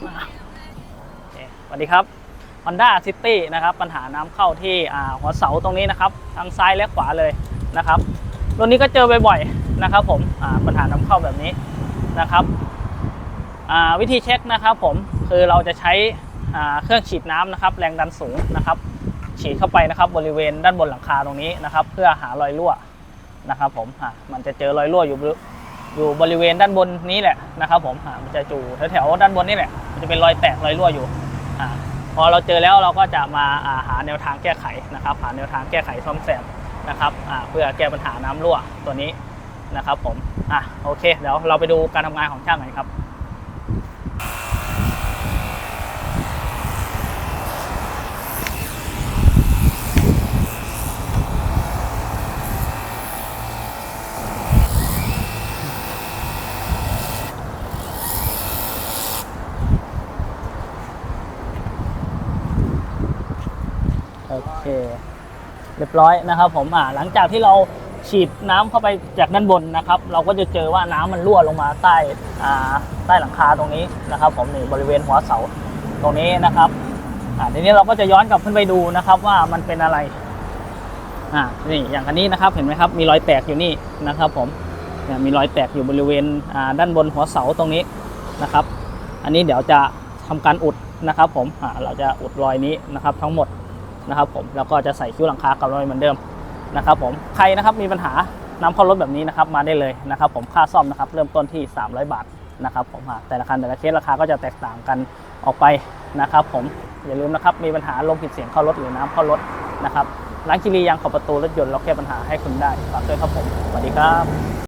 สวัสดีครับ Honda City นะครับ ปัญหาน้ำเข้าที่หัวเสาตรงนี้นะครับทางซ้ายและขวาเลยนะครับตัวนี้ก็เจอบ่อยๆนะครับ ผมปัญหาน้ำเข้าแบบนี้นะครับวิธีเช็คนะครับ ผมคือเราจะใช้เครื่องฉีดน้ำนะครับ แรงดันสูงนะครับ ฉีดเข้าไปนะครับ บริเวณด้านบนหลังคาตรงนี้นะครับ เพื่อหารอยรั่วนะครับ ผมมันจะเจอรอยรั่วอยู่บริ อยู่บริเวณด้านบนนี้แหละนะครับผมอ่ามันจะอยู่แถวๆด้านบนนี่แหละ มันจะเป็นรอยแตกรอยรั่วอยู่อ่าพอเราเจอแล้วเราก็จะมาอ่าหาแนวทางแก้ไขนะครับ หาแนวทางแก้ไขซ่อมแซมนะครับอะเพื่อแก้ปัญหาน้ำรั่วตัวนี้นะครับผมอะโอเคเดี๋ยวเราไปดูการทำงานของช่างหน่อยครับ โอเค เรียบร้อยนะครับ ผมอ่าหลังจากที่เราฉีดน้ำเข้าไปจากด้านบนนะครับ เราก็จะเจอว่าน้ำมันรั่วลงมาใต้อ่าใต้หลังคาตรงนี้นะครับ ผมนี่บริเวณหัวเสาตรงนี้นะครับอ่าทีนี้เราก็จะย้อนกลับขึ้นไปดูนะครับ ว่ามันเป็นอะไรอ่านี่อย่างอันนี้นะครับเห็นไหมครับ มีรอยแตกอยู่นี่นะครับ ผมมีรอยแตกอยู่บริเวณอ่าด้านบนหัวเสาตรงนี้นะครับ อันนี้เดี๋ยวจะทำการอุดนะครับ ผมเราจะอุดรอยนี้นะครับ ทั้งหมด นะครับผมแล้วก็จะใส่คิ้วหลังคากลับมาเหมือนเดิมนะครับผมใครนะครับมีปัญหาน้ำเข้ารถแบบนี้นะครับมาได้เลยนะครับผมค่าซ่อมนะครับเริ่มต้นที่ 300 บาทนะครับผมแต่ละคันแต่ละเคสราคาก็จะแตกต่างกันออกไปนะครับผมอย่าลืมนะครับมีปัญหาลมผิดเสียงเข้ารถหรือน้ำเข้ารถนะครับร้านคิรียางขอบประตูรถยนต์เราแก้ปัญหาให้คุณได้ฝากด้วยครับผมสวัสดีครับ